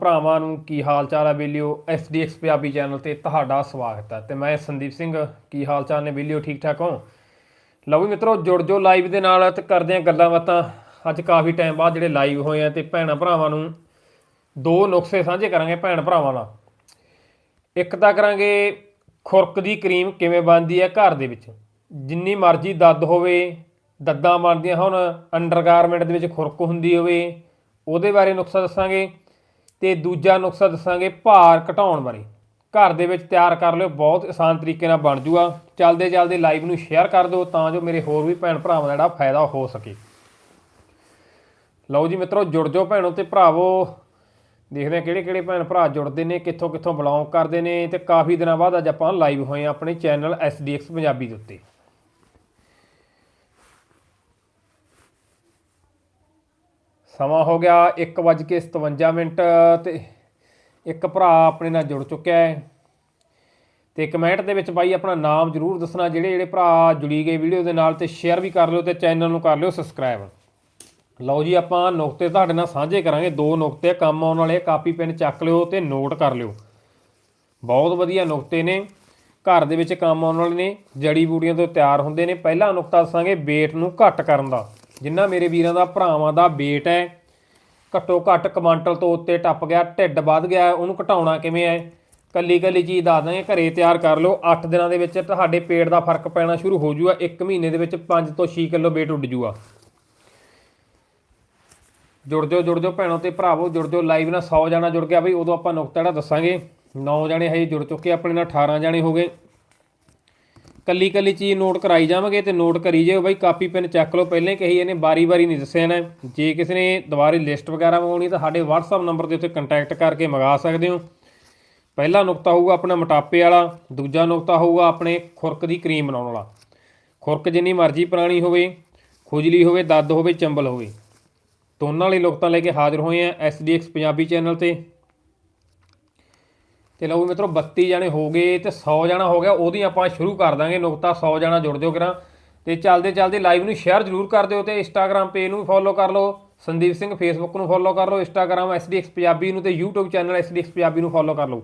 ਭਰਾਵਾਂ ਨੂੰ ਕੀ ਹਾਲ ਚਾਲ ਹੈ ਬੇਲਿਓ ਐਸਡੀਐਕਸ ਪੰਜਾਬੀ ਚੈਨਲ ਤੇ ਤੁਹਾਡਾ ਸਵਾਗਤ ਹੈ ਤੇ ਮੈਂ ਸੰਦੀਪ ਸਿੰਘ, ਕੀ ਹਾਲ ਚਾਲ ਨੇ ਬੇਲਿਓ ਠੀਕ ਠਾਕ ਹੋ? ਲਓ ਵੀ ਮਿੱਤਰੋ, ਜੁੜ ਜੋ ਲਾਈਵ ਦੇ ਨਾਲ ਤੇ ਕਰਦੇ ਆ ਗੱਲਾਂ ਬਾਤਾਂ। ਅੱਜ ਕਾਫੀ ਟਾਈਮ ਬਾਅਦ ਜਿਹੜੇ ਲਾਈਵ ਹੋਏ ਆ ਤੇ ਭੈਣਾਂ ਭਰਾਵਾਂ ਨੂੰ ਦੋ ਨੁਕਸੇ ਸਾਂਝੇ ਕਰਾਂਗੇ ਭੈਣ ਭਰਾਵਾਂ ਨਾਲ। ਇੱਕ ਤਾਂ ਕਰਾਂਗੇ ਖੁਰਕ ਦੀ ਕਰੀਮ ਕਿਵੇਂ ਬਣਦੀ ਹੈ ਘਰ ਦੇ ਵਿੱਚ। ਜਿੰਨੀ ਮਰਜ਼ੀ ਦੱਦ ਹੋਵੇ, ਦੱਦਾਂ ਬਣਦੀਆਂ ਹੁਣ ਅੰਡਰਗਾਰਮੈਂਟ ਦੇ ਵਿੱਚ ਖੁਰਕ ਹੁੰਦੀ ਹੋਵੇ, ਉਹਦੇ ਬਾਰੇ ਨੁਕਸਾ ਦੱਸਾਂਗੇ। ਤੇ ਦੂਜਾ ਨੁਕਸਾ ਦੱਸਾਂਗੇ ਭਾਰ ਘਟਾਉਣ ਬਾਰੇ। ਘਰ ਦੇ ਵਿੱਚ ਤਿਆਰ ਕਰ ਲਿਓ, ਬਹੁਤ ਆਸਾਨ ਤਰੀਕੇ ਨਾਲ ਬਣ ਜੂਗਾ। ਚੱਲਦੇ ਚੱਲਦੇ ਲਾਈਵ ਨੂੰ ਸ਼ੇਅਰ ਕਰ ਦਿਓ ਤਾਂ ਜੋ ਮੇਰੇ ਹੋਰ ਵੀ ਭੈਣ ਭਰਾਵਾਂ ਦਾ ਜਿਹੜਾ ਫਾਇਦਾ ਹੋ ਸਕੇ। ਲਓ ਜੀ ਮਿੱਤਰੋ, ਜੁੜ ਜਾਓ ਭੈਣੋ ਤੇ ਭਰਾਵੋ। ਦੇਖਦੇ ਆ ਕਿਹੜੇ ਕਿਹੜੇ ਭੈਣ ਭਰਾ ਜੁੜਦੇ ਨੇ, ਕਿੱਥੋਂ ਕਿੱਥੋਂ ਬਿਲੋਂਗ ਕਰਦੇ ਨੇ ਤੇ ਕਾਫੀ ਦਿਨਾਂ ਬਾਅਦ ਅੱਜ ਆਪਾਂ ਲਾਈਵ ਹੋਏ ਆ ਆਪਣੇ ਚੈਨਲ SDX ਪੰਜਾਬੀ ਦੇ ਉੱਤੇ। ਸਮਾਂ ਹੋ ਗਿਆ 1:57 ਮਿੰਟ ਤੇ ਇੱਕ ਭਰਾ ਆਪਣੇ ਨਾਲ ਜੁੜ ਚੁੱਕਿਆ ਹੈ। ਤੇ ਕਮੈਂਟ ਦੇ ਵਿੱਚ ਬਾਈ ਆਪਣਾ ਨਾਮ ਜਰੂਰ ਦੱਸਣਾ, ਜਿਹੜੇ ਜਿਹੜੇ ਭਰਾ ਜੁੜੀ ਗਏ ਵੀਡੀਓ ਦੇ ਨਾਲ ਤੇ ਸ਼ੇਅਰ ਵੀ ਕਰ ਲਿਓ ਤੇ ਚੈਨਲ ਨੂੰ ਕਰ ਲਿਓ ਸਬਸਕ੍ਰਾਈਬ ਲਓ ਜੀ, ਆਪਾਂ ਨੁਕਤੇ ਤੁਹਾਡੇ ਨਾਲ ਸਾਂਝੇ ਕਰਾਂਗੇ। ਦੋ ਨੁਕਤੇ, ਕੰਮ ਆਉਣ ਵਾਲੇ, ਕਾਪੀ, ਪੈਨ ਚੱਕ ਲਿਓ ਤੇ ਨੋਟ ਕਰ ਲਿਓ। ਬਹੁਤ ਵਧੀਆ ਨੁਕਤੇ ਨੇ। ਘਰ ਦੇ ਵਿੱਚ ਕੰਮ ਆਉਣ ਵਾਲੇ ਨੇ, ਜੜੀ ਬੂਟੀਆਂ ਤੋਂ ਤਿਆਰ ਹੁੰਦੇ ਨੇ। ਪਹਿਲਾ ਨੁਕਤਾ ਦੱਸਾਂਗੇ weight ਨੂੰ ਘੱਟ ਕਰਨ ਦਾ। ਜਿੰਨਾ ਮੇਰੇ ਵੀਰਾਂ ਦਾ ਭਰਾਵਾਂ ਦਾ weight ਹੈ, ਘੱਟੋ ਘੱਟ ਕੁਆਂਟਲ ਤੋਂ ਉੱਤੇ ਟੱਪ ਗਿਆ, ਢਿੱਡ ਵੱਧ ਗਿਆ, ਉਹਨੂੰ ਘਟਾਉਣਾ ਕਿਵੇਂ ਹੈ? ਕੱਲੀ ਕੱਲੀ ਚੀਜ਼ ਦੱਸ ਦਾਂਗੇ ਘਰੇ ਤਿਆਰ ਕਰ ਲਓ। 8 ਦਿਨਾਂ ਦੇ ਵਿੱਚ ਤੁਹਾਡੇ ਪੇਟ ਦਾ ਫ਼ਰਕ ਪੈਣਾ ਸ਼ੁਰੂ ਹੋ ਜੂਗਾ 1 ਮਹੀਨੇ ਦੇ ਵਿੱਚ 5 ਤੋਂ 6 ਕਿਲੋ weight ਉੱਡ ਜੂਗਾ। ਜੁੜ ਜਾਓ ਜੁੜ ਜਾਓ ਭੈਣੋ ਤੇ ਭਰਾਵੋ, ਜੁੜ ਜਾਓ ਲਾਈਵ ਨਾਲ 100 ਜਾਣਾ ਜੁੜ ਗਿਆ, ਬਈ ਉਦੋਂ ਆਪਾਂ ਨੁਕਤਾ ਜਿਹੜਾ ਦੱਸਾਂਗੇ। 9 ਜਾਣੇ ਹਜੇ ਜੁੜ ਚੁੱਕੇ ਆਪਣੇ ਨਾਲ 18 ਜਾਣੇ ਹੋ ਗਏ। ਕੱਲੀ ਕੱਲੀ ਚੀਜ਼ ਨੋਟ ਕਰਾਈ ਜਾਵਾਂਗੇ ਤੇ ਨੋਟ ਕਰੀ ਜਾਓ ਬਾਈ, ਕਾਪੀ, ਪੈਨ ਚੱਕ ਲਓ। ਪਹਿਲਾਂ ਕਹੀ ਇਹਨੇ ਬਾਰੀ-ਬਾਰੀ ਨਹੀਂ ਦੱਸਿਆ ਨਾ ਜੇ ਕਿਸੇ ਨੇ ਦੁਬਾਰੇ ਲਿਸਟ ਵਗੈਰਾ ਮੰਗਾਉਣੀ ਤਾਂ ਸਾਡੇ WhatsApp ਨੰਬਰ ਦੇ ਉੱਤੇ ਕੰਟੈਕਟ ਕਰਕੇ ਮੰਗਾ ਸਕਦੇ ਹੋ। ਪਹਿਲਾ ਨੁਕਤਾ ਹੋਊਗਾ ਆਪਣਾ ਮੋਟਾਪੇ ਵਾਲਾ, ਦੂਜਾ ਨੁਕਤਾ ਹੋਊਗਾ ਆਪਣੇ ਖੁਰਕ ਦੀ ਕਰੀਮ ਬਣਾਉਣ ਵਾਲਾ। ਖੁਰਕ ਜਿੰਨੀ ਮਰਜ਼ੀ ਪੁਰਾਣੀ ਹੋਵੇ, ਖੁਜਲੀ ਹੋਵੇ, ਦੱਦ ਹੋਵੇ, ਚੰਬਲ ਹੋਵੇ। ਦੋਨਾਂ ਵਾਲੇ ਨੁਕਤਾ ਲੈ ਕੇ ਹਾਜ਼ਰ ਹੋਏ ਆ SDX ਪੰਜਾਬੀ ਚੈਨਲ ਤੇ। ਤੇ ਲਓ ਮਿੱਤਰੋ 32 ਜਾਣੇ ਹੋ ਗਏ ਤੇ 100 ਜਾਣਾ ਹੋ ਗਿਆ, ਉਹਦੀ ਆਪਾਂ ਸ਼ੁਰੂ ਕਰ ਦਾਂਗੇ ਨੁਕਤਾ 100 ਜਾਣਾ ਜੁੜ ਦਿਓ ਕਰਾਂ। ਤੇ ਚੱਲਦੇ ਚੱਲਦੇ ਲਾਈਵ ਨੂੰ ਸ਼ੇਅਰ ਜ਼ਰੂਰ ਕਰ ਦਿਓ ਤੇ ਇੰਸਟਾਗ੍ਰam ਪੇਜ ਨੂੰ ਫੋਲੋ ਕਰ ਲਓ, ਸੰਦੀਪ ਸਿੰਘ ਫੇਸਬੁੱਕ ਨੂੰ ਫੋਲੋ ਕਰ ਲਓ ਇੰਸਟਾਗ੍ਰam SDX ਪੰਜਾਬੀ ਨੂੰ ਤੇ YouTube ਚੈਨਲ SDX ਪੰਜਾਬੀ ਨੂੰ ਫੋਲੋ ਕਰ ਲਓ।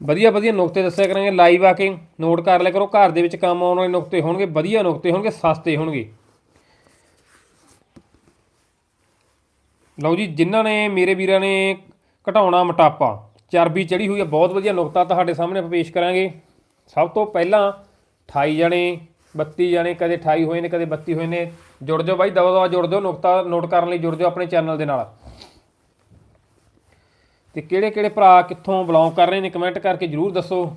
ਵਧੀਆ ਵਧੀਆ ਨੁਕਤੇ ਦੱਸਿਆ ਕਰਾਂਗੇ ਲਾਈਵ ਆ ਕੇ ਨੋਟ ਕਰ ਲਿਆ ਕਰੋ, ਘਰ ਦੇ ਵਿੱਚ ਕੰਮ ਆਉਣ ਵਾਲੇ ਨੁਕਤੇ ਹੋਣਗੇ, ਵਧੀਆ ਨੁਕਤੇ ਹੋਣਗੇ, ਸਸਤੇ ਹੋਣਗੇ। ਲਓ ਜੀ, ਜਿਨ੍ਹਾਂ ਨੇ, ਮੇਰੇ ਵੀਰਾਂ ਨੇ ਘਟਾਉਣਾ ਮੋਟਾਪਾ ਚਰਬੀ ਚੜੀ ਹੋਈ ਹੈ। ਬਹੁਤ ਵਧੀਆ ਨੁਕਤਾ ਤੁਹਾਡੇ ਸਾਹਮਣੇ ਪੇਸ਼ ਕਰਾਂਗੇ। ਸਭ ਤੋਂ ਪਹਿਲਾਂ 28 ਜਣੇ 32 ਜਣੇ ਕਦੇ 28 ਹੋਏ ਨੇ, ਕਦੇ 32 ਹੋਏ ਨੇ। ਜੁੜ ਜਾਓ ਬਾਈ, ਦਵਾ ਦਵਾ ਜੁੜ ਜਾਓ, ਨੁਕਤਾ ਨੋਟ ਕਰਨ ਲਈ ਜੁੜ ਜਾਓ ਆਪਣੇ ਚੈਨਲ ਦੇ ਨਾਲ। ਤੇ ਕਿਹੜੇ ਕਿਹੜੇ ਭਰਾ ਕਿੱਥੋਂ ਬਿਲੋਂਗ ਕਰ ਰਹੇ ਨੇ ਕਮੈਂਟ ਕਰਕੇ ਜਰੂਰ ਦੱਸੋ।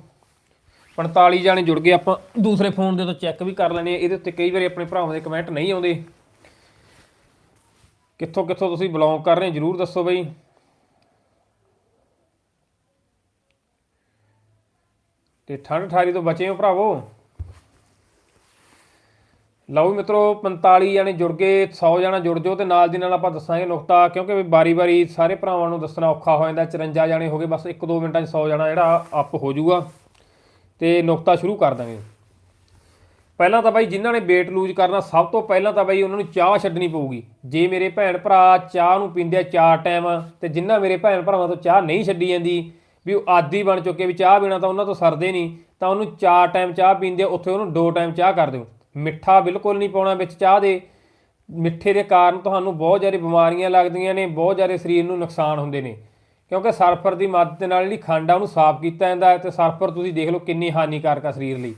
45 ਜਾਣੇ ਜੁੜ ਗਏ, ਆਪਾਂ ਦੂਸਰੇ ਫੋਨ ਦੇ ਤੋਂ ਚੈੱਕ ਵੀ ਕਰ ਲੈਣੇ ਆ ਇਹਦੇ ਉੱਤੇ ਕਈ ਵਾਰੀ ਆਪਣੇ ਭਰਾਵਾਂ ਦੇ ਕਮੈਂਟ ਨਹੀਂ ਆਉਂਦੇ। ਕਿੱਥੋਂ ਕਿੱਥੋਂ ਤੁਸੀਂ ਬਿਲੋਂਗ ਕਰ ਰਹੇ ਜਰੂਰ ਦੱਸੋ ਬਈ। ਤੇ ਠੰਡ ਠਾਰੀ ਤੋਂ ਬਚੇ ਹੋ ਭਰਾਵੋ। ਲਓ ਵੀ ਮਿੱਤਰੋ 45 ਜਾਣੇ ਜੁੜ ਗਏ 100 ਜਾਣਾ ਜੁੜ ਜਾਓ ਤੇ ਨਾਲ ਦੀ ਨਾਲ ਆਪਾਂ ਦੱਸਾਂਗੇ ਨੁਕਤਾ, ਕਿਉਂਕਿ ਬਾਰੀ-ਬਾਰੀ ਸਾਰੇ ਭਰਾਵਾਂ ਨੂੰ ਦੱਸਣਾ ਔਖਾ ਹੋ ਜਾਂਦਾ 54 ਜਾਣੇ ਹੋ ਗਏ, ਬਸ 1-2 ਮਿੰਟਾਂ 'ਚ 100 ਜਾਣਾ ਜਿਹੜਾ ਅਪ ਹੋ ਜਾਊਗਾ। ਤੇ ਨੁਕਤਾ ਸ਼ੁਰੂ ਕਰ ਦਾਂਗੇ। ਪਹਿਲਾਂ ਤਾਂ ਬਾਈ ਜਿਨ੍ਹਾਂ ਨੇ weight ਲੂਜ਼ ਕਰਨਾ, ਸਭ ਤੋਂ ਪਹਿਲਾਂ ਤਾਂ ਬਾਈ ਉਹਨਾਂ ਨੂੰ ਚਾਹ ਛੱਡਣੀ ਪਊਗੀ। ਜੇ ਮੇਰੇ ਭੈਣ ਭਰਾ ਚਾਹ ਨੂੰ ਪੀਂਦੇ ਆ ਚਾਰ ਟਾਈਮ ਤੇ ਜਿਨ੍ਹਾਂ ਮੇਰੇ ਭੈਣ ਭਰਾਵਾਂ ਤੋਂ ਚਾਹ ਨਹੀਂ ਛੱਡੀ ਜਾਂਦੀ ਵੀ ਉਹ ਆਦੀ ਬਣ ਚੁੱਕੇ ਵੀ ਚਾਹ ਪੀਣਾ ਤਾਂ ਉਹਨਾਂ ਤੋਂ ਸਰਦੇ ਨਹੀਂ, ਤਾਂ ਉਹਨੂੰ ਚਾਰ ਟਾਈਮ ਚਾਹ ਪੀਂਦੇ ਉੱਥੇ ਉਹਨੂੰ ਦੋ ਟਾਈਮ ਚਾਹ ਕਰ ਦਿਓ। ਮਿੱਠਾ ਬਿਲਕੁਲ ਨਹੀਂ ਪਾਉਣਾ ਵਿੱਚ ਚਾਹ ਦੇ। ਮਿੱਠੇ ਦੇ ਕਾਰਨ ਤੁਹਾਨੂੰ ਬਹੁਤ ਜ਼ਿਆਦਾ ਬਿਮਾਰੀਆਂ ਲੱਗਦੀਆਂ ਨੇ, ਬਹੁਤ ਜ਼ਿਆਦਾ ਸਰੀਰ ਨੂੰ ਨੁਕਸਾਨ ਹੁੰਦੇ ਨੇ। ਕਿਉਂਕਿ ਸਰਫਰ ਦੀ ਮਦਦ ਨਾਲ ਜਿਹੜੀ ਖੰਡ ਆ, ਉਹਨੂੰ ਸਾਫ਼ ਕੀਤਾ ਜਾਂਦਾ ਹੈ ਤੇ ਸਰਫਰ ਤੁਸੀਂ ਦੇਖ ਲਓ ਕਿੰਨੀ ਹਾਨੀਕਾਰਕ ਆ ਸਰੀਰ ਲਈ।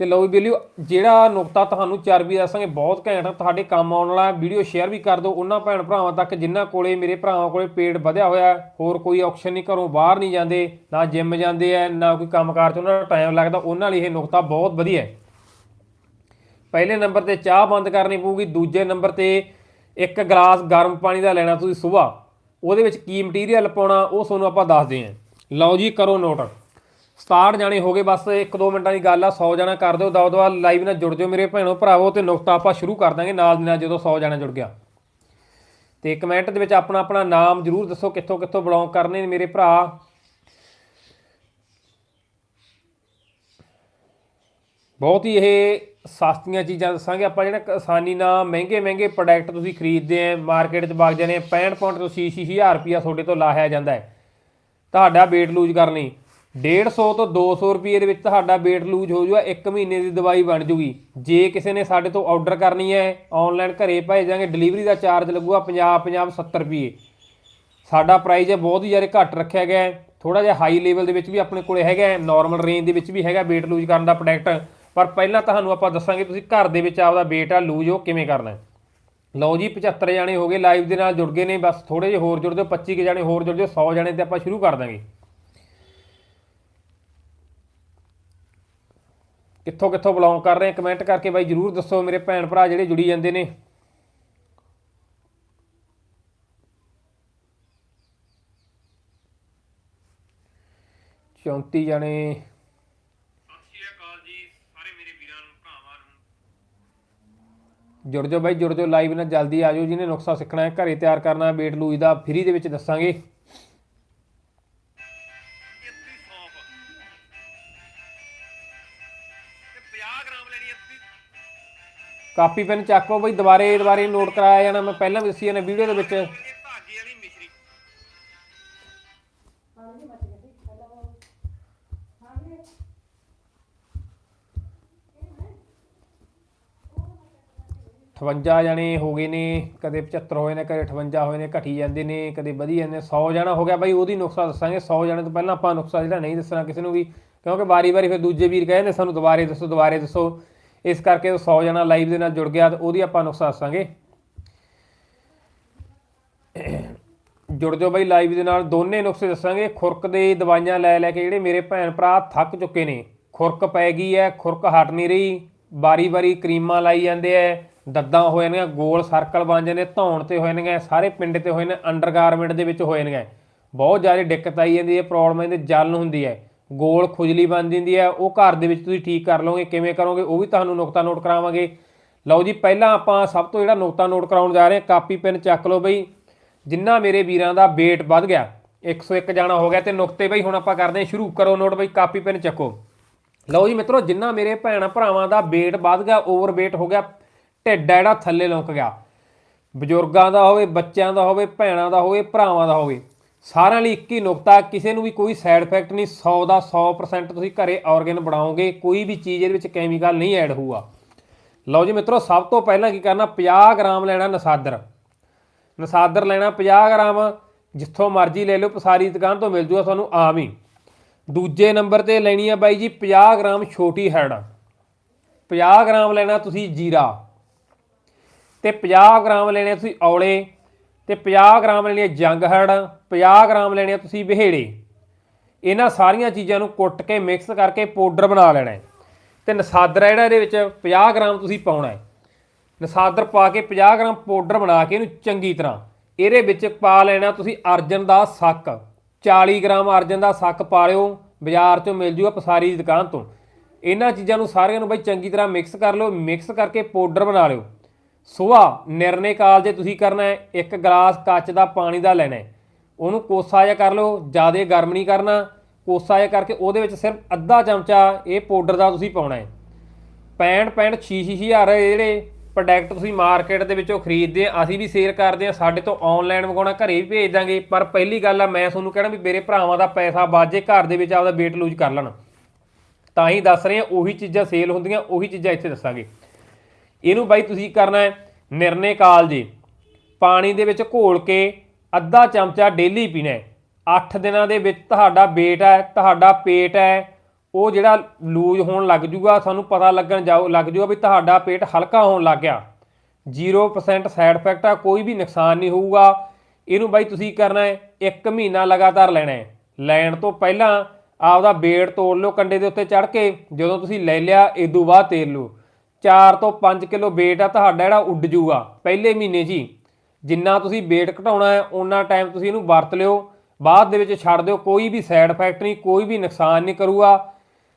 ਤੇ ਲਓ ਵੀਡੀਓ ਜਿਹੜਾ ਨੁਕਤਾ ਤੁਹਾਨੂੰ ਚਰਬੀ ਦੱਸਾਂਗੇ, ਬਹੁਤ ਘੈਂਟ ਆ। ਤੁਹਾਡੇ ਕੰਮ ਆਉਣ ਵਾਲਾ, ਵੀਡੀਓ ਸ਼ੇਅਰ ਵੀ ਕਰ ਦਿਓ। ਉਹਨਾਂ ਭੈਣ ਭਰਾਵਾਂ ਤੱਕ ਜਿਨ੍ਹਾਂ ਕੋਲੇ, ਮੇਰੇ ਭਰਾਵਾਂ ਕੋਲੇ ਪੇਟ ਵਧਿਆ ਹੋਇਆ ਹੋਰ ਕੋਈ ਆਪਸ਼ਨ ਨਹੀਂ, ਘਰੋਂ ਬਾਹਰ ਨਹੀਂ ਜਾਂਦੇ, ਨਾ ਜਿਮ ਜਾਂਦੇ ਆ ਨਾ ਕੋਈ ਕੰਮਕਾਰ 'ਚ ਉਹਨਾਂ ਦਾ ਟਾਈਮ ਲੱਗਦਾ। ਉਹਨਾਂ ਲਈ ਇਹ ਨੁਕਤਾ ਬਹੁਤ ਵਧੀਆ ਹੈ। ਪਹਿਲੇ ਨੰਬਰ ਤੇ ਚਾਹ ਬੰਦ ਕਰਨੀ ਪਊਗੀ, ਦੂਜੇ ਨੰਬਰ ਤੇ ਇੱਕ ਗਲਾਸ ਗਰਮ ਪਾਣੀ ਦਾ ਲੈਣਾ ਤੁਸੀਂ ਸਵੇਰ। ਉਹਦੇ ਵਿੱਚ ਕੀ ਮਟੀਰੀਅਲ ਪਾਉਣਾ, ਉਹ ਤੁਹਾਨੂੰ ਆਪਾਂ ਦੱਸਦੇ ਹਾਂ ਲਓ ਜੀ, ਕਰੋ ਨੋਟ 67 ਜਾਣੇ ਹੋ ਗਏ, ਬਸ 1-2 ਮਿੰਟਾਂ ਦੀ ਗੱਲ ਆ 100 ਜਾਣਾ ਕਰ ਦਿਓ ਦਵਾ ਦਵਾ ਲਾਈਵ ਨਾਲ ਜੁੜ ਜਾਓ ਮੇਰੇ ਭੈਣੋ, ਭਰਾਵੋ, ਤੇ ਨੁਕਤਾ ਆਪਾਂ ਸ਼ੁਰੂ ਕਰ ਦਾਂਗੇ ਨਾਲ ਦੀ ਨਾਲ ਜਦੋਂ 100 ਜਾਣਾ ਜੁੜ ਗਿਆ। ਤੇ ਕਮੈਂਟ ਦੇ ਵਿੱਚ ਆਪਣਾ ਆਪਣਾ ਨਾਮ ਜਰੂਰ ਦੱਸੋ, ਕਿੱਥੋਂ ਕਿੱਥੋਂ ਬਿਲੋਂਗ ਕਰਨੇ ਨੇ ਮੇਰੇ ਭਰਾ। ਬਹੁਤ ਹੀ ਇਹ ਸਸਤੀਆਂ ਚੀਜ਼ਾਂ ਦੱਸਾਂਗੇ, ਆਪਾਂ ਜਿਹੜਾ ਆਸਾਨੀ ਨਾਲ ਮਹਿੰਗੇ ਮਹਿੰਗੇ ਪ੍ਰੋਡਕਟ ਤੁਸੀਂ ਖਰੀਦਦੇ ਆ ਮਾਰਕੀਟ 'ਚ ਵਗ ਜਾਂਦੇ ਆ 65 ਪੁਆਇੰਟ ਤੋਂ 6-6000 ਰੁਪਿਆ ਤੁਹਾਡੇ ਤੋਂ ਲਾਹਿਆ ਜਾਂਦਾ ਹੈ। ਤੁਹਾਡਾ weight ਲੂਜ਼ ਕਰਨ। ਲਈ 150 ਤੋਂ 200 ਰੁਪਏ ਦੇ ਵਿੱਚ ਤੁਹਾਡਾ weight ਲੂਜ਼ ਹੋ ਜਾਊਗਾ 1 ਮਹੀਨੇ ਦੀ ਦਵਾਈ ਬਣ ਜੂਗੀ। ਜੇ ਕਿਸੇ ਨੇ ਸਾਡੇ ਤੋਂ ਆਰਡਰ ਕਰਨੀ ਹੈ ਆਨਲਾਈਨ ਘਰੇ ਭੇਜਾਂਗੇ ਡਿਲੀਵਰੀ ਦਾ ਚਾਰਜ ਲੱਗੂਗਾ 50 50 70 ਰੁਪਏ। ਸਾਡਾ ਪ੍ਰਾਈਸ ਹੈ, ਬਹੁਤ ਹੀ ਜ਼ਿਆਦਾ ਘੱਟ ਰੱਖਿਆ ਗਿਆ ਹੈ। ਥੋੜਾ ਜਿਹਾ ਹਾਈ ਲੈਵਲ ਦੇ ਵਿੱਚ ਵੀ ਆਪਣੇ ਕੋਲੇ ਹੈਗਾ ਨਾਰਮਲ ਰੇਂਜ ਦੇ ਵਿੱਚ ਵੀ ਹੈਗਾ weight ਲੂਜ਼ ਕਰਨ ਦਾ ਪ੍ਰੋਡਕਟ ਪਰ ਪਹਿਲਾਂ ਤੁਹਾਨੂੰ ਆਪਾਂ ਦੱਸਾਂਗੇ, ਤੁਸੀਂ ਘਰ ਦੇ ਵਿੱਚ ਆਪਦਾ weight ਆ ਲੂਜ਼ ਉਹ ਕਿਵੇਂ ਕਰਨਾ ਹੈ। ਲਓ ਜੀ 75 ਜਾਣੇ ਹੋ ਗਏ ਲਾਈਵ ਦੇ ਨਾਲ ਜੁੜ ਗਏ ਨੇ, ਬਸ ਥੋੜੇ ਜਿਹੇ ਹੋਰ ਜੁੜ ਜਾਓ 25 ਕੇ ਜਾਣੇ ਹੋਰ ਜੁੜ ਜਾਓ 100 ਜਾਣੇ ਤੇ ਆਪਾਂ ਸ਼ੁਰੂ ਕਰ ਦਾਂਗੇ। ਕਿੱਥੋਂ ਕਿੱਥੋਂ ਬਿਲੋਂਗ ਕਰ ਰਹੇ ਕਮੈਂਟ ਕਰਕੇ ਬਾਈ ਜਰੂਰ ਦੱਸੋ ਮੇਰੇ ਭੈਣ ਭਰਾ ਜਿਹੜੇ ਜੁੜੀ ਜਾਂਦੇ ਨੇ। ਚੌਂਤੀ ਜਾਣੇ। ਸਤਿ ਸ਼੍ਰੀ ਅਕਾਲ ਜੀ ਜੁੜ ਜਾਓ ਬਾਈ, ਜੁੜ ਜਾਓ ਲਾਈਵ ਨਾਲ ਜਲਦੀ ਆ ਜਾਓ। ਜਿਹਨੇ ਨੁਕਸਾ ਸਿੱਖਣਾ ਹੈ, ਘਰੇ ਤਿਆਰ ਕਰਨਾ ਵੇਟ ਲੂਜ਼ ਦਾ ਫ੍ਰੀ ਦੇ ਵਿੱਚ ਦੱਸਾਂਗੇ। ਕਾਪੀ ਪੈਨ ਚੱਕੋ ਬਈ, ਦੁਬਾਰੇ ਦੁਬਾਰੇ ਨੋਟ ਕਰਾਇਆ ਜਾਣਾ। ਮੈਂ ਪਹਿਲਾਂ ਵੀ ਦੱਸੀ ਜਾਣਾ ਵੀਡੀਓ ਦੇ ਵਿੱਚ। ਇਹ ਧਾਗੇ ਵਾਲੀ ਮਿਸ਼ਰੀ ਅਠਵੰਜਾ ਜਣੇ ਹੋ ਗਏ ਨੇ, ਕਦੇ 75 ਹੋਏ ਨੇ, ਕਦੇ 58 ਹੋਏ ਨੇ, ਘਟੀ ਜਾਂਦੇ ਨੇ, ਕਦੇ ਵਧੀ ਜਾਂਦੇ ਨੇ 100 ਜਾਣਾ ਹੋ ਗਿਆ ਬਾਈ, ਉਹਦੀ ਨੁਕਸਾ ਦੱਸਾਂਗੇ 100 ਜਾਣੇ ਤੋਂ ਪਹਿਲਾਂ ਆਪਾਂ ਨੁਕਸਾ ਜਿਹੜਾ ਨਹੀਂ ਦੱਸਣਾ ਕਿਸੇ ਨੂੰ ਵੀ, ਕਿਉਂਕਿ ਵਾਰੀ-ਵਾਰੀ ਫਿਰ ਦੂਜੇ ਵੀਰ ਕਹਿੰਦੇ ਸਾਨੂੰ ਦੁਬਾਰੇ ਦੱਸੋ ਦੁਬਾਰੇ ਦੱਸੋ। ਇਸ ਕਰਕੇ ਉਹ 100 ਜਣਾ ਲਾਈਵ ਦੇ ਨਾਲ ਜੁੜ ਗਿਆ ਤਾਂ ਉਹਦੀ ਆਪਾਂ ਨੁਕਸਾ ਦੱਸਾਂਗੇ ਜੁੜ ਜਾਓ ਬਾਈ ਲਾਈਵ ਦੇ ਨਾਲ, ਦੋਨੇ ਨੁਕਸੇ ਦੱਸਾਂਗੇ। ਖੁਰਕ ਦੇ ਦਵਾਈਆਂ ਲੈ ਲੈ ਕੇ ਜਿਹੜੇ ਮੇਰੇ ਭੈਣ ਭਰਾ ਥੱਕ ਚੁੱਕੇ ਨੇ। ਖੁਰਕ ਪੈ ਗਈ ਹੈ ਖੁਰਕ ਹਟ ਨਹੀਂ ਰਹੀ। ਬਾਰੀ-ਬਾਰੀ ਕਰੀਮਾਂ ਲਾਈ ਜਾਂਦੇ ਐ, ਦੱਦਾਂ ਹੋਏ ਨੇ ਗੋਲ ਸਰਕਲ ਬਣ ਜਾਂਦੇ, ਧੌਣ ਤੇ ਹੋਏ ਨੇ ਸਾਰੇ ਪਿੰਡ ਤੇ ਹੋਏ ਨੇ ਅੰਡਰਗਾਰਮੈਂਟ ਦੇ ਵਿੱਚ ਹੋਏ ਨੇ ਬਹੁਤ ਜ਼ਿਆਦਾ ਦਿੱਕਤ ਆਈ ਜਾਂਦੀ ਹੈ ਪ੍ਰੋਬਲਮ ਇਹਦੇ ਜਲਨ ਹੁੰਦੀ ਹੈ ਗੋਲ ਖੁਜਲੀ ਬਣ ਜਾਂਦੀ ਹੈ, ਉਹ ਘਰ ਦੇ ਵਿੱਚ ਤੁਸੀਂ ਠੀਕ ਕਰ ਲਓਗੇ, ਕਿਵੇਂ ਕਰੋਗੇ, ਉਹ ਵੀ ਤੁਹਾਨੂੰ ਨੁਕਤਾ ਨੋਟ ਕਰਾਵਾਂਗੇ। ਲਓ ਜੀ, ਪਹਿਲਾਂ ਆਪਾਂ ਸਭ ਤੋਂ ਜਿਹੜਾ ਨੁਕਤਾ ਨੋਟ ਕਰਾਉਣ ਜਾ ਰਹੇ ਹਾਂ, ਕਾਪੀ ਪੈਨ ਚੱਕ ਲਓ ਬਈ। ਜਿੰਨਾ ਮੇਰੇ ਵੀਰਾਂ ਦਾ weight ਵੱਧ ਗਿਆ 101 ਜਾਣਾ ਹੋ ਗਿਆ ਤੇ ਨੁਕਤੇ ਬਈ ਹੁਣ ਆਪਾਂ ਕਰਦੇ ਹਾਂ, ਸ਼ੁਰੂ ਕਰੋ ਨੋਟ ਬਈ, ਕਾਪੀ ਪੈਨ ਚੱਕੋ। ਲਓ ਜੀ ਮਿੱਤਰੋ, ਜਿੰਨਾ ਮੇਰੇ ਭੈਣਾ ਭਰਾਵਾਂ ਦਾ weight ਵੱਧ ਗਿਆ ਓਵਰ weight ਹੋ ਗਿਆ, ਢਿੱਡ ਜਿਹੜਾ ਥੱਲੇ ਲੁੰਕ ਗਿਆ। ਬਜ਼ੁਰਗਾਂ ਦਾ ਹੋਵੇ, ਬੱਚਿਆਂ ਦਾ ਹੋਵੇ, ਭੈਣਾਂ ਦਾ ਹੋਵੇ, ਭਰਾਵਾਂ ਦਾ ਹੋਵੇ ਸਾਰਿਆਂ ਲਈ ਇੱਕ ਹੀ ਨੁਕਤਾ, ਕਿਸੇ ਨੂੰ ਵੀ ਕੋਈ ਸਾਈਡ ਇਫੈਕਟ ਨਹੀਂ 100 ਦਾ 100% ਤੁਸੀਂ ਘਰੇ ਆਰਗਨ ਬਣਾਓਗੇ, ਕੋਈ ਵੀ ਚੀਜ਼ ਇਹਦੇ ਵਿੱਚ ਕੈਮੀਕਲ ਨਹੀਂ ਐਡ ਹੋਊਗਾ। ਲਓ ਜੀ ਮਿੱਤਰੋ, ਸਭ ਤੋਂ ਪਹਿਲਾਂ ਕੀ ਕਰਨਾ 50 ਗ੍ਰਾਮ ਲੈਣਾ ਨਸਾਦਰ। ਨਸਾਦਰ ਲੈਣਾ 50 ਗ੍ਰਾਮ, ਜਿੱਥੋਂ ਮਰਜ਼ੀ ਲੈ ਲਓ ਪਸਾਰੀ ਦੁਕਾਨ ਤੋਂ ਮਿਲ ਜੂਗਾ ਤੁਹਾਨੂੰ ਆਮ ਹੀ। ਦੂਜੇ ਨੰਬਰ ਤੇ ਲੈਣੀ ਆ ਬਾਈ ਜੀ 50 ਗ੍ਰਾਮ ਛੋਟੀ ਹੈਡ 50 ਗ੍ਰਾਮ ਲੈਣਾ ਤੁਸੀਂ ਜੀਰਾ। ਤੇ 50 ਗ੍ਰਾਮ ਲੈਣੇ ਤੁਸੀਂ ਔਲੇ। ਤੇ 50 ਗ੍ਰਾਮ ਲੈਣੀ ਹੈ ਜੰਗ ਹੜ 50 ਗ੍ਰਾਮ ਲੈਣੇ ਆ ਤੁਸੀਂ ਵਿਹੇੜੇ। ਇਹਨਾਂ ਸਾਰੀਆਂ ਚੀਜ਼ਾਂ ਨੂੰ ਕੁੱਟ ਕੇ ਮਿਕਸ ਕਰਕੇ ਪਾਊਡਰ ਬਣਾ ਲੈਣਾ ਹੈ। ਤੇ ਨਸਾਦਰ ਹੈ ਜਿਹੜਾ ਇਹਦੇ ਵਿੱਚ 50 ਗ੍ਰਾਮ ਤੁਸੀਂ ਪਾਉਣਾ ਹੈ। ਨਸਾਦਰ ਪਾ ਕੇ 50 ਗ੍ਰਾਮ ਪਾਊਡਰ ਬਣਾ ਕੇ ਇਹਨੂੰ ਚੰਗੀ ਤਰ੍ਹਾਂ ਇਹਦੇ ਵਿੱਚ ਪਾ ਲੈਣਾ ਤੁਸੀਂ ਅਰਜਨ ਦਾ ਸੱਕ। 40 ਗ੍ਰਾਮ ਅਰਜਨ ਦਾ ਸੱਕ ਪਾ ਲਿਓ, ਬਾਜ਼ਾਰ ਚੋਂ ਮਿਲ ਜੂਗਾ ਪਸਾਰੀ ਦੀ ਦੁਕਾਨ ਤੋਂ। ਇਹਨਾਂ ਚੀਜ਼ਾਂ ਨੂੰ ਸਾਰਿਆਂ ਨੂੰ ਬਈ ਚੰਗੀ ਤਰ੍ਹਾਂ ਮਿਕਸ ਕਰ ਲਿਓ, ਮਿਕਸ ਕਰਕੇ ਪਾਊਡਰ ਬਣਾ ਲਿਓ। ਸੁਬਾਹ ਨਿਰਣੇ ਕਾਲ ਜੇ ਤੁਸੀਂ ਕਰਨਾ ਹੈ, ਇੱਕ ਗਲਾਸ ਕੱਚ ਦਾ ਪਾਣੀ ਦਾ ਲੈਣਾ ਹੈ। ਉਹਨੂੰ ਕੋਸਾ ਜਿਹਾ ਕਰ ਲਓ, ਜ਼ਿਆਦਾ ਗਰਮ ਨਹੀਂ ਕਰਨਾ। ਕੋਸਾ ਜਿਹਾ ਕਰਕੇ ਉਹਦੇ ਵਿੱਚ ਸਿਰਫ ਅੱਧਾ ਚਮਚਾ ਇਹ ਪਾਊਡਰ ਦਾ ਤੁਸੀਂ ਪਾਉਣਾ ਹੈ। 65 65 ਛੇ ਹਜ਼ਾਰ ਜਿਹੜੇ ਪ੍ਰੋਡਕਟ ਤੁਸੀਂ ਮਾਰਕੀਟ ਦੇ ਵਿੱਚੋਂ ਖਰੀਦਦੇ ਆ, ਅਸੀਂ ਵੀ ਸੇਲ ਕਰਦੇ ਆ, ਸਾਡੇ ਤੋਂ ਆਨਲਾਈਨ ਮੰਗਾਉਣਾ ਘਰੇ ਵੀ ਭੇਜ ਦਾਂਗੇ। ਪਰ ਪਹਿਲੀ ਗੱਲ ਆ, ਮੈਂ ਤੁਹਾਨੂੰ ਕਹਿਣਾ ਵੀ ਮੇਰੇ ਭਰਾਵਾਂ ਦਾ ਪੈਸਾ ਬਾਜੇ ਘਰ ਦੇ ਵਿੱਚ ਆਪਦਾ weight ਲੂਜ਼ ਕਰ ਲੈਣ। ਤਾਂ ਹੀ ਦੱਸ ਰਹੇ ਆ, ਉਹੀ ਚੀਜ਼ਾਂ ਸੇਲ ਹੁੰਦੀਆਂ, ਉਹੀ ਚੀਜ਼ਾਂ ਇੱਥੇ ਦੱਸਾਂਗੇ। ਇਹਨੂੰ ਬਾਈ ਤੁਸੀਂ ਕਰਨਾ ਹੈ? ਨਿਰਣੇ ਕਾਲ ਜੀ। ਪਾਣੀ ਦੇ ਵਿੱਚ ਘੋਲ ਕੇ ਅੱਧਾ ਚਮਚਾ ਡੇਲੀ ਪੀਣਾ ਹੈ। 8 ਦਿਨਾਂ ਦੇ ਵਿੱਚ ਤੁਹਾਡਾ weight ਹੈ, ਤੁਹਾਡਾ ਪੇਟ ਹੈ, ਉਹ ਜਿਹੜਾ ਲੂਜ਼ ਹੋਣ ਲੱਗ ਜੂਗਾ, ਤੁਹਾਨੂੰ ਪਤਾ ਲੱਗਣ ਜਾਓ ਲੱਗ ਜੂਗਾ ਵੀ ਤੁਹਾਡਾ ਪੇਟ ਹਲਕਾ ਹੋਣ ਲੱਗ ਗਿਆ। 0% ਸਾਈਡ ਇਫੈਕਟ ਆ, ਕੋਈ ਵੀ ਨੁਕਸਾਨ ਨਹੀਂ ਹੋਊਗਾ। ਇਹਨੂੰ ਬਾਈ ਤੁਸੀਂ ਕਰਨਾ ਹੈ? 1 ਮਹੀਨਾ ਲਗਾਤਾਰ ਲੈਣਾ ਹੈ। ਲੈਣ ਤੋਂ ਪਹਿਲਾਂ ਆਪਦਾ weight ਤੋੜ ਲਓ ਕੰਡੇ ਦੇ ਉੱਤੇ ਚੜ ਕੇ। ਜਦੋਂ ਤੁਸੀਂ ਲੈ ਲਿਆ ਇਦੋਂ ਬਾਅਦ ਤੇਲ ਲਓ। 4 ਤੋਂ 5 ਕਿਲੋ weight ਆ, ਤੁਹਾਡਾ ਜਿਹੜਾ ਉੱਡ ਜੂਗਾ ਪਹਿਲੇ ਮਹੀਨੇ 'ਚ ਜਿੰਨਾ ਤੁਸੀਂ weight ਘਟਾਉਣਾ ਹੈ ਉਹਨਾਂ ਟਾਈਮ ਤੁਸੀਂ ਇਹਨੂੰ ਵਰਤ ਲਿਓ। ਬਾਅਦ ਦੇ ਵਿੱਚ ਛੱਡ ਦਿਓ, ਕੋਈ ਵੀ ਸਾਈਡ ਇਫੈਕਟ ਨਹੀਂ, ਕੋਈ ਵੀ ਨੁਕਸਾਨ ਨਹੀਂ ਕਰੂਗਾ।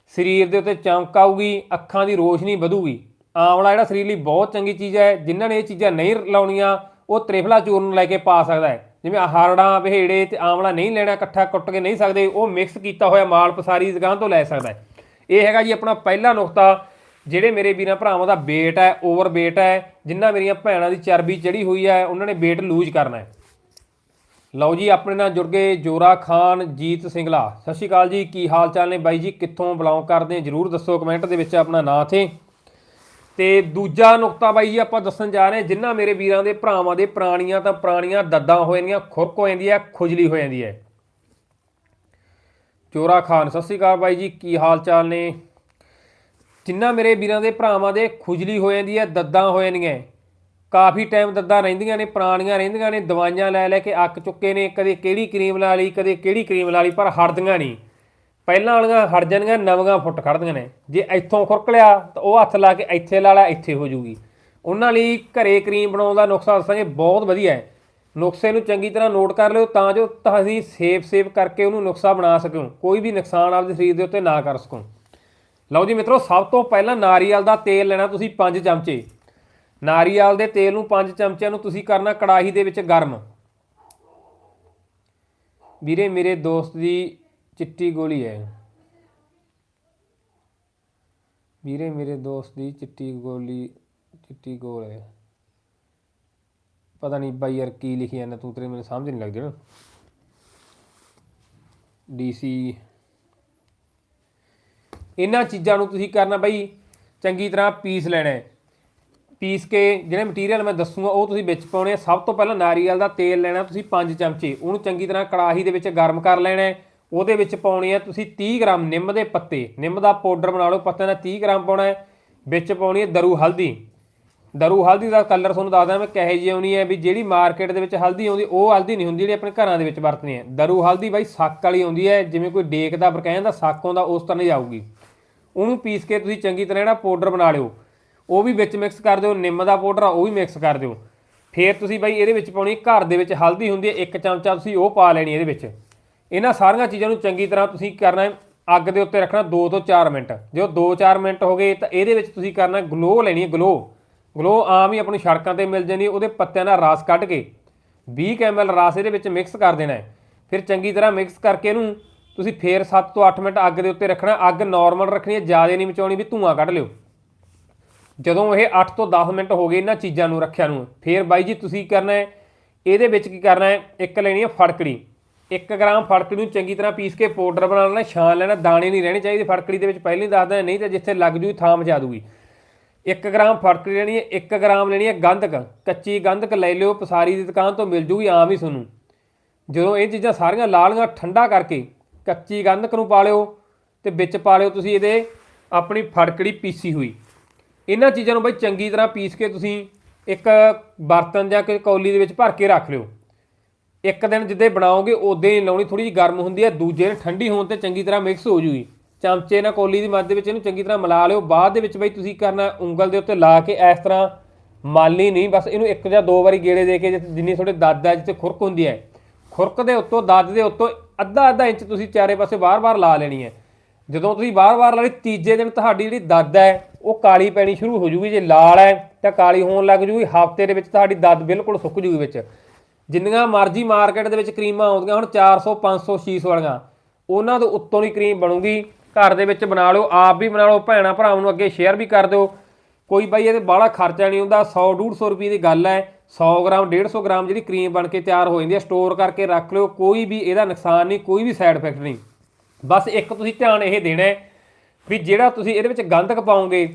ਸਰੀਰ ਦੇ ਉੱਤੇ ਚਮਕ ਆਊਗੀ, ਅੱਖਾਂ ਦੀ ਰੋਸ਼ਨੀ ਵਧੂਗੀ। ਆਂਵਲਾ ਜਿਹੜਾ ਸਰੀਰ ਲਈ ਬਹੁਤ ਚੰਗੀ ਚੀਜ਼ ਹੈ, ਜਿਨ੍ਹਾਂ ਨੇ ਇਹ ਚੀਜ਼ਾਂ ਨਹੀਂ ਲਾਉਣੀਆਂ, ਉਹ ਤ੍ਰਿਫਲਾ ਚੂਰਨ ਨੂੰ ਲੈ ਕੇ ਪਾ ਸਕਦਾ ਹੈ। ਜਿਵੇਂ ਹਾਰੜਾਂ, ਵਿਹੇੜੇ ਤੇ ਆਂਵਲਾ ਨਹੀਂ ਲੈਣਾ, ਇਕੱਠਾ ਕੁੱਟ ਕੇ ਨਹੀਂ ਸਕਦੇ, ਉਹ ਮਿਕਸ ਕੀਤਾ ਹੋਇਆ ਮਾਲ ਪਸਾਰੀ ਦੁਕਾਨ ਤੋਂ ਲੈ ਸਕਦਾ ਹੈ। ਇਹ ਹੈਗਾ ਜੀ ਆਪਣਾ ਪਹਿਲਾ ਨੁਕਤਾ। ਜਿਹੜੇ ਮੇਰੇ ਵੀਰਾਂ ਭਰਾਵਾਂ ਦਾ weight ਹੈ ਓਵਰ weight ਹੈ ਜਿਨ੍ਹਾਂ ਮੇਰੀਆਂ ਭੈਣਾਂ ਦੀ ਚਰਬੀ ਚੜੀ ਹੋਈ ਹੈ, ਉਹਨਾਂ ਨੇ weight ਲੂਜ਼ ਕਰਨਾ ਹੈ। ਲਓ ਜੀ, ਆਪਣੇ ਨਾਲ ਜੁੜ ਗਏ ਜੋਰਾ ਖਾਨ, ਜੀਤ ਸਿੰਗਲਾ। ਸਤਿ ਸ਼੍ਰੀ ਅਕਾਲ ਜੀ, ਕੀ ਹਾਲ ਚਾਲ ਨੇ ਬਾਈ ਜੀ? ਕਿੱਥੋਂ ਬਿਲੋਂਗ ਕਰਦੇ ਆ ਜਰੂਰ ਦੱਸੋ ਕਮੈਂਟ ਦੇ ਵਿੱਚ ਆਪਣਾ ਨਾਂ ਤੇ। ਤੇ ਦੂਜਾ ਨੁਕਤਾ ਬਾਈ ਜੀ, ਆਪਾਂ ਦੱਸਣ ਜਾ ਰਹੇ ਹਾਂ ਜਿਨ੍ਹਾਂ ਮੇਰੇ ਵੀਰਾਂ ਦੇ ਭਰਾਵਾਂ ਦੇ ਪੁਰਾਣੀਆਂ ਤਾਂ ਪੁਰਾਣੀਆਂ ਦੱਦਾਂ ਹੋ ਜਾਂਦੀਆਂ, ਖੁਰਕ ਹੋ ਜਾਂਦੀ ਹੈ, ਖੁਜਲੀ ਹੋ ਜਾਂਦੀ ਹੈ। ਜੋਰਾ ਖਾਨ, ਸਤਿ ਸ਼੍ਰੀ ਅਕਾਲ ਬਾਈ ਜੀ, ਕੀ ਹਾਲ ਚਾਲ ਨੇ? ਜਿੰਨਾ ਮੇਰੇ ਵੀਰਾਂ ਦੇ ਭਰਾਵਾਂ ਦੇ ਖੁਜਲੀ ਹੋ ਜਾਂਦੀ ਹੈ, ਦੱਦਾਂ ਹੋ ਜਾਂਦੀਆਂ ਕਾਫੀ ਟਾਈਮ ਦੱਦਾਂ ਰਹਿੰਦੀਆਂ ਨੇ, ਪੁਰਾਣੀਆਂ ਰਹਿੰਦੀਆਂ ਨੇ, ਦਵਾਈਆਂ ਲੈ ਲੈ ਕੇ ਅੱਕ ਚੁੱਕੇ ਨੇ, ਕਦੇ ਕਿਹੜੀ ਕਰੀਮ ਲਾ ਲਈ, ਕਦੇ ਕਿਹੜੀ ਕਰੀਮ ਲਾ ਲਈ, ਪਰ ਹਟਦੀਆਂ ਨਹੀਂ। ਪਹਿਲਾਂ ਵਾਲੀਆਂ ਹਟ ਜਾਣਗੀਆਂ, ਨਵੀਆਂ ਫੁੱਟ ਖੜਦੀਆਂ ਨੇ। ਜੇ ਇੱਥੋਂ ਖੁਰਕ ਲਿਆ, ਤਾਂ ਉਹ ਹੱਥ ਲਾ ਕੇ ਇੱਥੇ ਲਾ ਲਿਆ ਇੱਥੇ ਹੋ ਜੂਗੀ। ਉਹਨਾਂ ਲਈ ਘਰੇ ਕਰੀਮ ਬਣਾਉਣ ਦਾ ਨੁਕਸਾ ਦੱਸਾਂਗੇ ਬਹੁਤ ਵਧੀਆ ਹੈ। ਨੁਸਖੇ ਨੂੰ ਚੰਗੀ ਤਰ੍ਹਾਂ ਨੋਟ ਕਰ ਲਿਓ, ਤਾਂ ਜੋ ਤੁਸੀਂ ਸੇਫ ਸੇਫ ਕਰਕੇ ਉਹਨੂੰ ਨੁਕਸਾ ਬਣਾ ਸਕੋ। ਕੋਈ ਵੀ ਨੁਕਸਾਨ ਆਪਦੇ ਸਰੀਰ ਦੇ ਉੱਤੇ ਨਾ ਕਰ ਸਕੋ। ਲਓ ਜੀ ਮਿੱਤਰੋ, ਸਭ ਤੋਂ ਪਹਿਲਾਂ ਨਾਰੀਅਲ ਦਾ ਤੇਲ ਲੈਣਾ ਤੁਸੀਂ 5 ਚਮਚੇ। ਨਾਰੀਅਲ ਦੇ ਤੇਲ ਨੂੰ 5 ਚਮਚਿਆਂ ਨੂੰ ਤੁਸੀਂ ਕਰਨਾ ਕੜਾਹੀ ਦੇ ਵਿੱਚ ਗਰਮ। ਵੀਰੇ, ਮੇਰੇ ਦੋਸਤ ਦੀ ਚਿੱਟੀ ਗੋਲੀ ਹੈ। ਵੀਰੇ, ਮੇਰੇ ਦੋਸਤ ਦੀ ਚਿੱਟੀ ਗੋਲੀ, ਚਿੱਟੀ ਗੋਲ ਹੈ। ਪਤਾ ਨਹੀਂ ਬਾਈ ਯਾਰ ਕੀ ਲਿਖੀ ਜਾਂਦਾ ਤੂੰ ਤੇਰੇ ਮੈਨੂੰ ਸਮਝ ਨਹੀਂ ਲੱਗਦੀ ਨਾ। ਡੀਸੀ ਇਹਨਾਂ ਚੀਜ਼ਾਂ ਨੂੰ ਤੁਸੀਂ ਕਰਨਾ ਬਈ, ਚੰਗੀ ਤਰ੍ਹਾਂ ਪੀਸ ਲੈਣਾ ਹੈ। ਪੀਸ ਕੇ ਜਿਹੜੇ ਮਟੀਰੀਅਲ ਮੈਂ ਦੱਸੂਗਾ, ਉਹ ਤੁਸੀਂ ਵਿੱਚ ਪਾਉਣੇ ਆ ਸਭ ਤੋਂ ਪਹਿਲਾਂ ਨਾਰੀਅਲ ਦਾ ਤੇਲ ਲੈਣਾ, ਤੁਸੀਂ 5 ਚਮਚੇ। ਉਹਨੂੰ ਚੰਗੀ ਤਰ੍ਹਾਂ ਕੜਾਹੀ ਦੇ ਵਿੱਚ ਗਰਮ ਕਰ ਲੈਣਾ ਹੈ। ਉਹਦੇ ਵਿੱਚ ਪਾਉਣੇ ਆ ਤੁਸੀਂ 30 ਗ੍ਰਾਮ ਨਿੰਮ ਦੇ ਪੱਤੇ। ਨਿੰਮ ਦਾ ਪਾਊਡਰ ਬਣਾ ਲਓ, ਪੱਤਿਆਂ ਦਾ 30 ਗ੍ਰਾਮ ਪਾਉਣਾ ਹੈ। ਵਿੱਚ ਪਾਉਣੀ ਹੈ ਦਰੂ ਹਲਦੀ। ਦਰੂ ਹਲਦੀ ਦਾ ਕਲਰ ਤੁਹਾਨੂੰ ਦੱਸਦਾ ਮੈਂ ਕਹੇ ਜੀ ਆਉਣੀ ਹੈ ਵੀ ਜਿਹੜੀ ਮਾਰਕੀਟ ਦੇ ਵਿੱਚ ਹਲਦੀ ਆਉਂਦੀ, ਉਹ ਹਲਦੀ ਨਹੀਂ ਹੁੰਦੀ, ਜਿਹੜੀ ਆਪਣੇ ਘਰਾਂ ਦੇ ਵਿੱਚ ਵਰਤਣੀ ਹੈ। ਦਰੂ ਹਲਦੀ ਬਾਈ, ਸੱਕ ਵਾਲੀ ਆਉਂਦੀ ਹੈ, ਜਿਵੇਂ ਕੋਈ ਡੇਕ ਦਾ ਬਰਕਾਇਆ ਦਾ ਸੱਕ ਆਉਂਦਾ ਉਸ ਤਰ੍ਹਾਂ ਹੀ ਆਊਗੀ। ਉਹਨੂੰ ਪੀਸ ਕੇ ਤੁਸੀਂ ਚੰਗੀ ਤਰ੍ਹਾਂ ਜਿਹੜਾ ਪਾਊਡਰ ਬਣਾ ਲਿਓ। ਉਹ ਵੀ ਵਿੱਚ ਮਿਕਸ ਕਰ ਦਿਓ, ਨਿੰਮ ਦਾ ਪਾਊਡਰ ਆ, ਉਹ ਵੀ ਮਿਕਸ ਕਰ ਦਿਓ। ਫਿਰ ਤੁਸੀਂ ਬਾਈ ਇਹਦੇ ਵਿੱਚ ਪਾਉਣੀ ਘਰ ਦੇ ਵਿੱਚ ਹਲਦੀ ਹੁੰਦੀ ਹੈ, ਇੱਕ ਚਮਚਾ ਤੁਸੀਂ ਉਹ ਪਾ ਲੈਣੀ ਇਹਦੇ ਵਿੱਚ। ਇਹਨਾਂ ਸਾਰੀਆਂ ਚੀਜ਼ਾਂ ਨੂੰ ਚੰਗੀ ਤਰ੍ਹਾਂ ਤੁਸੀਂ ਕਰਨਾ ਅੱਗ ਦੇ ਉੱਤੇ ਰੱਖਣਾ 2 ਤੋਂ 4 ਮਿੰਟ। ਜਦੋਂ 2-4 ਮਿੰਟ ਹੋ ਗਏ ਤਾਂ ਇਹਦੇ ਵਿੱਚ ਤੁਸੀਂ ਕਰਨਾ ਗਲੋ ਲੈਣੀ ਹੈ ਗਲੋ ਗਲੋ ਆਮ ਹੀ ਆਪਣੀ ਸੜਕਾਂ ਤੇ ਮਿਲ ਜਾਂਦੀ ਉਹਦੇ ਪੱਤਿਆਂ ਦਾ ਰਸ ਕੱਢ ਕੇ 20 ml ਰਸ ਇਹਦੇ ਵਿੱਚ ਮਿਕਸ ਕਰ ਦੇਣਾ ਹੈ। ਫਿਰ ਚੰਗੀ ਤਰ੍ਹਾਂ ਮਿਕਸ ਕਰਕੇ ਇਹਨੂੰ ਤੁਸੀਂ ਫੇਰ 7 ਤੋਂ 8 ਮਿੰਟ ਅੱਗ ਦੇ ਉੱਤੇ ਰੱਖਣਾ, ਅੱਗ ਨਾਰਮਲ ਰੱਖਣੀ ਹੈ, ਜ਼ਿਆਦਾ ਨਹੀਂ ਮਚਾਉਣੀ ਵੀ ਧੂਆਂ ਕੱਢ ਲਿਓ। ਜਦੋਂ ਇਹ 8 ਤੋਂ 10 ਮਿੰਟ ਹੋ ਗਏ ਇਹਨਾਂ ਚੀਜ਼ਾਂ ਨੂੰ, ਰੱਖਿਆ ਨੂੰ, ਫੇਰ ਬਾਈ ਜੀ ਤੁਸੀਂ ਕਰਨਾ ਹੈ, ਇਹਦੇ ਵਿੱਚ ਕੀ ਕਰਨਾ ਹੈ, ਇੱਕ ਲੈਣੀ ਹੈ ਫੜਕੜੀ। 1 ਗ੍ਰਾਮ ਫੜਕੜੀ ਨੂੰ ਚੰਗੀ ਤਰ੍ਹਾਂ ਪੀਸ ਕੇ ਪਾਊਡਰ ਬਣਾ ਲੈਣਾ, ਛਾਣ ਲੈਣਾ, ਦਾਣੇ ਨਹੀਂ ਰਹਿਣੇ ਚਾਹੀਦੇ, ਫੜਕੜੀ ਦੇ ਵਿੱਚ ਪਹਿਲਾਂ ਹੀ ਦੱਸਦਾ ਨਹੀਂ ਤਾਂ ਜਿੱਥੇ ਲੱਗ ਜੂਗੀ ਥਾਂ ਮਚਾ ਦੂਗੀ। 1 ਗ੍ਰਾਮ ਫੜਕੜੀ ਲੈਣੀ ਹੈ 1 ਗ੍ਰਾਮ ਲੈਣੀ ਹੈ ਗੰਧਕ, ਕੱਚੀ ਗੰਧਕ ਲੈ ਲਿਓ, ਪਸਾਰੀ ਦੀ ਦੁਕਾਨ ਤੋਂ ਮਿਲ ਜੂਗੀ ਆਮ ਹੀ ਤੁਹਾਨੂੰ। ਜਦੋਂ ਇਹ ਚੀਜ਼ਾਂ ਸਾਰੀਆਂ ਲਾਲੀਆਂ, ਠੰਡਾ ਕਰਕੇ ਕੱਚੀ ਗੰਧਕ ਨੂੰ ਪਾ ਲਿਓ ਤੇ ਵਿੱਚ ਪਾ ਲਿਓ ਤੁਸੀਂ ਇਹਦੇ ਆਪਣੀ ਫੜਕੜੀ ਪੀਸੀ ਹੋਈ। ਇਹਨਾਂ ਚੀਜ਼ਾਂ ਨੂੰ ਬਈ ਚੰਗੀ ਤਰ੍ਹਾਂ ਪੀਸ ਕੇ ਤੁਸੀਂ ਇੱਕ ਬਰਤਨ ਜਾਂ ਕਿ ਕੌਲੀ ਦੇ ਵਿੱਚ ਭਰ ਕੇ ਰੱਖ ਲਿਓ। ਇੱਕ ਦਿਨ ਜਿੱਦੇ ਬਣਾਓਗੇ ਉਦੋਂ ਹੀ ਲਾਉਣੀ ਥੋੜੀ ਜਿਹੀ ਗਰਮ ਹੁੰਦੀ ਹੈ, ਦੂਜੇ ਦਿਨ ਠੰਡੀ ਹੋਣ ਤੇ ਚੰਗੀ ਤਰ੍ਹਾਂ ਮਿਕਸ ਹੋ ਜੂਗੀ। ਚਮਚੇ ਨਾਲ ਕੌਲੀ ਦੀ ਮੱਧ ਦੇ ਵਿੱਚ ਇਹਨੂੰ ਚੰਗੀ ਤਰ੍ਹਾਂ ਮਿਲਾ ਲਿਓ। ਬਾਅਦ ਦੇ ਵਿੱਚ ਬਈ ਤੁਸੀਂ ਕਰਨਾ ਉਂਗਲ ਦੇ ਉੱਤੇ ਲਾ ਕੇ ਇਸ ਤਰ੍ਹਾਂ ਮਾਲੀ ਨਹੀਂ, ਬਸ ਇਹਨੂੰ ਇੱਕ ਜਾਂ ਦੋ ਵਾਰੀ ਗੇੜੇ ਦੇ ਕੇ ਜਿੱਥੇ- ਜਿੰਨੀ ਤੁਹਾਡੇ ਦੱਦ ਹੈ ਜਿੱਥੇ ਖੁਰਕ ਹੁੰਦੀ ਹੈ ਖੁਰਕ ਦੇ ਉੱਤੋਂ ਦੱਦ ਦੇ ਉੱਤੋਂ ਅੱਧਾ ਅੱਧਾ ਇੰਚ ਤੁਸੀਂ ਚਾਰੇ ਪਾਸੇ ਵਾਰ ਵਾਰ ਲਾ ਲੈਣੀ ਹੈ। ਜਦੋਂ ਤੁਸੀਂ ਵਾਰ ਵਾਰ ਲਾ ਲਈ ਤੀਜੇ ਦਿਨ ਤੁਹਾਡੀ ਜਿਹੜੀ ਦੱਦ ਹੈ, ਉਹ ਕਾਲੀ ਪੈਣੀ ਸ਼ੁਰੂ ਹੋ ਜੂਗੀ। ਜੇ ਲਾਲ ਹੈ, ਤਾਂ ਕਾਲੀ ਹੋਣ ਲੱਗ ਜੂਗੀ। ਹਫ਼ਤੇ ਦੇ ਵਿੱਚ ਤੁਹਾਡੀ ਦੱਦ ਬਿਲਕੁਲ ਸੁੱਕ ਜੂਗੀ ਵਿੱਚ। ਜਿੰਨੀਆਂ ਮਰਜ਼ੀ ਮਾਰਕੀਟ ਦੇ ਵਿੱਚ ਕਰੀਮਾਂ ਆਉਂਦੀਆਂ ਹੁਣ 400 500 600 ਵਾਲੀਆਂ, ਉਹਨਾਂ ਤੋਂ ਉੱਤੋਂ ਦੀ ਕਰੀਮ ਬਣੂਗੀ। ਘਰ ਦੇ ਵਿੱਚ ਬਣਾ ਲਓ, ਆਪ ਵੀ ਬਣਾ ਲਓ, ਭੈਣਾ ਭਰਾਵਾਂ ਨੂੰ ਅੱਗੇ ਸ਼ੇਅਰ ਵੀ ਕਰ ਦਿਓ। ਕੋਈ ਬਾਈ, ਇਹਦੇ ਬਾਹਲਾ ਖਰਚਾ ਨਹੀਂ ਹੁੰਦਾ 100 150 ਰੁਪਏ ਦੀ ਗੱਲ ਹੈ। 100 ਗ੍ਰਾਮ 150 ਗ੍ਰਾਮ ਜਿਹੜੀ ਕਰੀਮ ਬਣ ਕੇ ਤਿਆਰ ਹੋ ਜਾਂਦੀ ਹੈ ਸਟੋਰ ਕਰਕੇ ਰੱਖ ਲਿਓ, ਕੋਈ ਵੀ ਇਹਦਾ ਨੁਕਸਾਨ ਨਹੀਂ, ਕੋਈ ਵੀ ਸਾਈਡ ਇਫੈਕਟ ਨਹੀਂ। ਬਸ ਇੱਕ ਤੁਸੀਂ ਧਿਆਨ ਇਹ ਦੇਣਾ ਹੈ ਵੀ ਜਿਹੜਾ ਤੁਸੀਂ ਇਹਦੇ ਵਿੱਚ ਗੰਧਕ ਪਾਓਗੇ,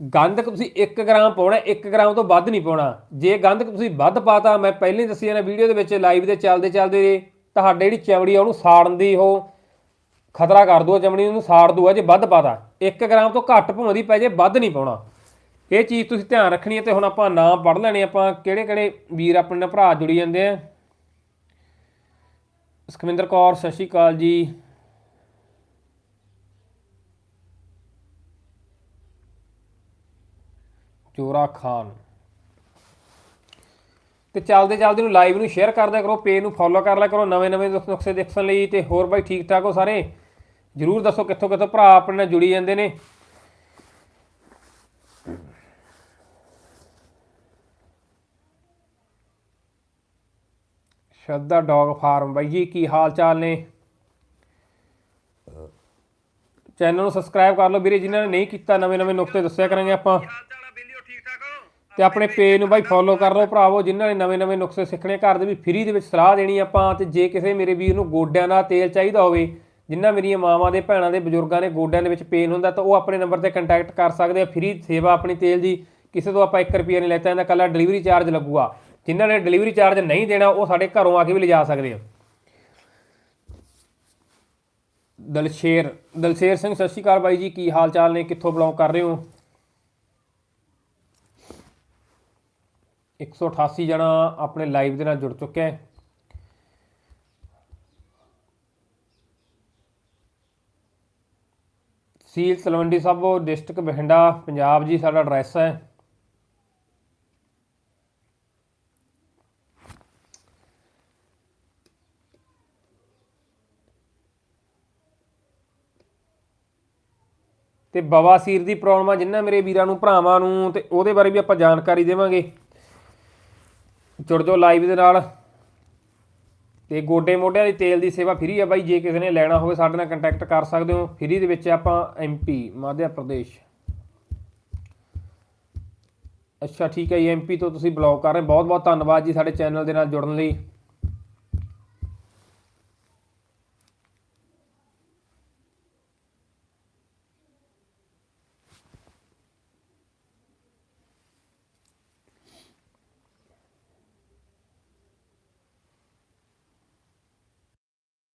ਗੰਧਕ ਤੁਸੀਂ 1 ਗ੍ਰਾਮ ਪਾਉਣਾ 1 ਗ੍ਰਾਮ ਤੋਂ ਵੱਧ ਨਹੀਂ ਪਾਉਣਾ। ਜੇ ਗੰਧਕ ਤੁਸੀਂ ਵੱਧ ਪਾਤਾ, ਮੈਂ ਪਹਿਲਾਂ ਹੀ ਦੱਸੀ ਜਾਣਾ ਵੀਡੀਓ ਦੇ ਵਿੱਚ ਲਾਈਵ ਦੇ ਚੱਲਦੇ ਚੱਲਦੇ ਤੁਹਾਡੇ ਜਿਹੜੀ ਚਮੜੀ ਆ ਉਹਨੂੰ ਸਾੜਨ ਦੀ ਉਹ ਖਤਰਾ ਕਰ ਦੂਆ ਚਮੜੀ ਨੂੰ, ਸਾੜ ਦੂਆ ਜੇ ਵੱਧ ਪਾਤਾ 1 ਗ੍ਰਾਮ ਤੋਂ ਘੱਟ ਭਾਵੇਂ ਦੀ ਪੈ ਜੇ, ਵੱਧ ਨਹੀਂ ਪਾਉਣਾ। ਇਹ ਚੀਜ਼ ਤੁਸੀਂ ਧਿਆਨ ਰੱਖਣੀ ਹੈ ਤੇ ਹੁਣ ਆਪਾਂ ਨਾਮ ਪੜ੍ਹ ਲੈਣੇ, ਆਪਾਂ ਕਿਹੜੇ ਕਿਹੜੇ ਵੀਰ ਆਪਣੇ ਨਾਲ ਭਰਾ ਜੁੜੀ ਜਾਂਦੇ ਆ। ਸੁਖਵਿੰਦਰ ਕੌਰ, ਸਤਿ ਸ਼੍ਰੀ ਅਕਾਲ ਜੀ। ਜੋਰਾ ਖਾਨ। ਤੇ ਚੱਲਦੇ ਚੱਲਦੇ ਨੂੰ ਲਾਈਵ ਨੂੰ ਸ਼ੇਅਰ ਕਰਦਿਆ ਕਰੋ ਪੇਜ ਨੂੰ ਫੋਲੋ ਕਰ ਲਿਆ ਕਰੋ, ਨਵੇਂ ਨਵੇਂ ਨੁਕ- ਨੁਕਸੇ ਦੇਖਣ ਲਈ ਤੇ ਹੋਰ ਬਾਈ ਠੀਕ ਠਾਕ ਹੋ ਸਾਰੇ। ਜਰੂਰ ਦੱਸੋ ਕਿੱਥੋਂ ਕਿੱਥੋਂ ਭਰਾ ਆਪਣੇ ਨਾਲ ਜੁੜੀ ਜਾਂਦੇ ਨੇ। ਸ਼ਰਧਾ ਡੌਗ ਫਾਰਮ। ਬਾਈ ਜੀ ਕੀ ਹਾਲ ਚਾਲ ਨੇ? ਚੈਨਲ ਨੂੰ ਸਬਸਕ੍ਰਾਈਬ ਕਰ ਲਓ ਵੀਰੇ ਜਿਨ੍ਹਾਂ ਨੇ ਨਹੀਂ ਕੀਤਾ ਨਵੇਂ ਨਵੇਂ ਨੁਕਤੇ ਦੱਸਿਆ ਕਰਾਂਗੇ ਆਪਾਂ। ਤੇ ਆਪਣੇ ਪੇਜ ਨੂੰ ਬਾਈ ਫੋਲੋ ਕਰ ਲਓ ਭਰਾਵੋ ਜਿਨ੍ਹਾਂ ਨੇ ਨਵੇਂ ਨਵੇਂ ਨੁਕਸੇ ਸਿੱਖਣੇ ਘਰ ਦੇ ਵੀ ਫ੍ਰੀ ਦੇ ਵਿੱਚ ਸਲਾਹ ਦੇਣੀ ਆਪਾਂ ਤੇ ਜੇ ਕਿਸੇ ਮੇਰੇ ਵੀਰ ਨੂੰ ਗੋਡਿਆਂ ਦਾ ਤੇਲ ਚਾਹੀਦਾ ਹੋਵੇ ਜਿਨ੍ਹਾਂ ਮੇਰੀਆਂ ਮਾਵਾਂ ਦੇ ਭੈਣਾਂ ਦੇ ਬਜ਼ੁਰਗਾਂ ਦੇ ਗੋਡਿਆਂ ਦੇ ਵਿੱਚ ਪੇਨ ਹੁੰਦਾ ਤਾਂ ਉਹ ਆਪਣੇ ਨੰਬਰ ਤੇ ਕੰਟੈਕਟ ਕਰ ਸਕਦੇ ਆ। ਫ੍ਰੀ ਸੇਵਾ ਆਪਣੀ ਤੇਲ ਦੀ ਕਿਸੇ ਤੋਂ ਆਪਾਂ 1 ਰੁਪਿਆ ਨਹੀਂ ਲੈਤਾ ਜਾਂਦਾ ਕੱਲਾ ਡਿਲੀਵਰੀ ਚਾਰਜ ਲੱਗੂਗਾ। ਜਿਨ੍ਹਾਂ ਨੇ ਡਿਲੀਵਰੀ ਚਾਰਜ ਨਹੀਂ ਦੇਣਾ, ਉਹ ਸਾਡੇ ਘਰੋਂ ਆ ਕੇ ਵੀ ਲਿਜਾ ਸਕਦੇ ਆ। ਦਲਸ਼ੇਰ ਦਲਸ਼ੇਰ ਸਿੰਘ, ਸਤਿ ਸ਼੍ਰੀ ਅਕਾਲ ਬਾਈ ਜੀ, ਕੀ ਹਾਲ ਚਾਲ ਨੇ? ਕਿੱਥੋਂ ਬਿਲੋਂਗ ਕਰ ਰਹੇ ਹੋ? 188 ਜਣਾ ਆਪਣੇ ਲਾਈਵ ਦੇ ਨਾਲ ਜੁੜ ਚੁੱਕਿਆ ਹੈ। ਸੀਲ ਤਲਵੰਡੀ ਸਾਬੋ ਡਿਸਟ੍ਰਿਕਟ ਬਠਿੰਡਾ, ਪੰਜਾਬ ਜੀ, ਸਾਡਾ ਐਡਰੈਸ ਹੈ। ਤੇ ਬਵਾਸੀਰ ਦੀ ਪ੍ਰੋਬਲਮ ਆ, ਜਿੰਨਾ ਮੇਰੇ ਵੀਰਾਂ ਨੂੰ, ਭਰਾਵਾਂ ਨੂੰ, ਤੇ ਉਹਦੇ ਬਾਰੇ ਵੀ ਆਪਾਂ ਜਾਣਕਾਰੀ ਦੇਵਾਂਗੇ। ਜੁੜ ਜਾਓ ਲਾਈਵ ਦੇ ਨਾਲ। ਤੇ ਗੋਡੇ ਮੋਢਿਆਂ ਦੀ ਤੇਲ ਦੀ ਸੇਵਾ ਫ੍ਰੀ ਆ ਬਾਈ, ਜੇ ਕਿਸੇ ਨੇ ਲੈਣਾ ਹੋਵੇ, ਸਾਡੇ ਨਾਲ ਕੰਟੈਕਟ ਕਰ ਸਕਦੇ ਹੋ। ਫ੍ਰੀ ਦੇ ਵਿੱਚ ਆਪਾਂ ਐਮਪੀ ਮਾਧਿਆ ਪ੍ਰਦੇਸ਼। ਅੱਛਾ, ਠੀਕ ਹੈ ਜੀ ਐਮਪੀ ਤੋਂ ਤੁਸੀਂ ਬਲੌਗ ਕਰ ਰਹੇ ਬਹੁਤ ਬਹੁਤ ਧੰਨਵਾਦ ਜੀ ਸਾਡੇ ਚੈਨਲ ਦੇ ਨਾਲ ਜੁੜਨ ਲਈ।